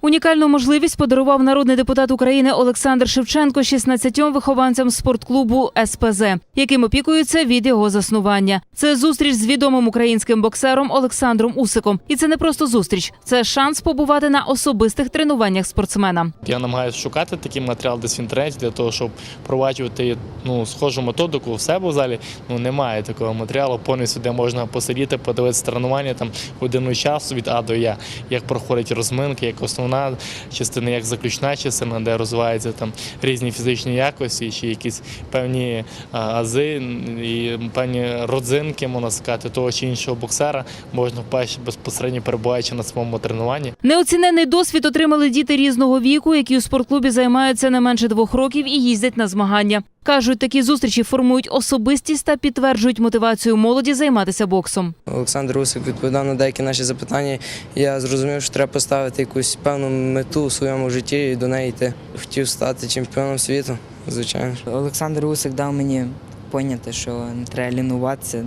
Унікальну можливість подарував народний депутат України Олександр Шевченко 16 вихованцям спортклубу СПЗ, яким опікуються від його заснування. Це зустріч з відомим українським боксером Олександром Усиком. І це не просто зустріч, це шанс побувати на особистих тренуваннях спортсмена. Я намагаюся шукати такий матеріал десь в інтернеті для того, щоб впроваджувати ну, схожу методику в себе в залі. Ну немає такого матеріалу, повністю, де можна посидіти, подивитися тренування там годину часу від А до Я, як проходять розминки, як основна частина, як заключна частина, де розвиваються там різні фізичні якості, чи якісь певні ази і певні родзинки, можна сказати, того чи іншого боксера можна впасти безпосередньо перебуваючи на своєму тренуванні. Неоцінений досвід отримали діти різного віку, які у спортклубі займаються не менше двох років і їздять на змагання. Кажуть, такі зустрічі формують особистість та підтверджують мотивацію молоді займатися боксом. Олександр Усик відповідав на деякі наші запитання. Я зрозумів, що треба поставити якусь певну мету у своєму житті і до неї йти. Хотів стати чемпіоном світу, звичайно. Олександр Усик дав мені поняти, що не треба лінуватися.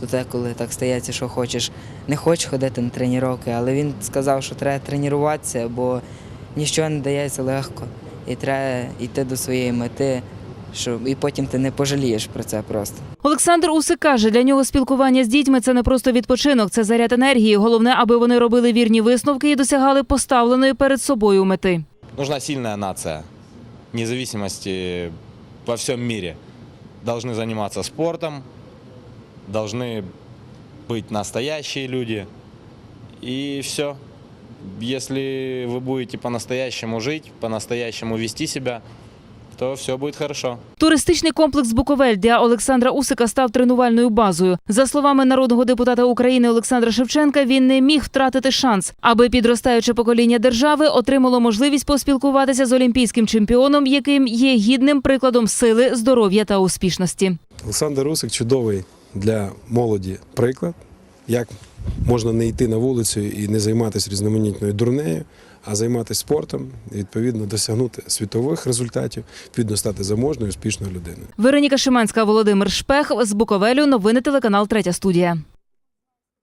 То те, коли так стається, що хочеш, не хочеш ходити на тренування, але він сказав, що треба тренуватися, бо нічого не дається легко. І треба йти до своєї мети, щоб і потім ти не пожалієш про це просто. Олександр Усик каже, для нього спілкування з дітьми це не просто відпочинок, це заряд енергії. Головне, аби вони робили вірні висновки і досягали поставленої перед собою мети. Нужна сильная нация. Независимости во всем мире. Должны заниматься спортом, должны быть настоящие люди. И все. Если вы будете по-настоящему жить, по-настоящему вести себя, то все будет хорошо. Туристичний комплекс Буковель для Олександра Усика став тренувальною базою. За словами народного депутата України Олександра Шевченка, він не міг втратити шанс, аби підростаюче покоління держави отримало можливість поспілкуватися з олімпійським чемпіоном, яким є гідним прикладом сили, здоров'я та успішності. Олександр Русик чудовий для молоді приклад, як можна не йти на вулицю і не займатися різноманітною дурнею, а займатися спортом відповідно досягнути світових результатів, відповідно стати заможною, успішною людиною. Вероніка Шиманська, Володимир Шпех з Буковелю. Новини телеканал Третя студія.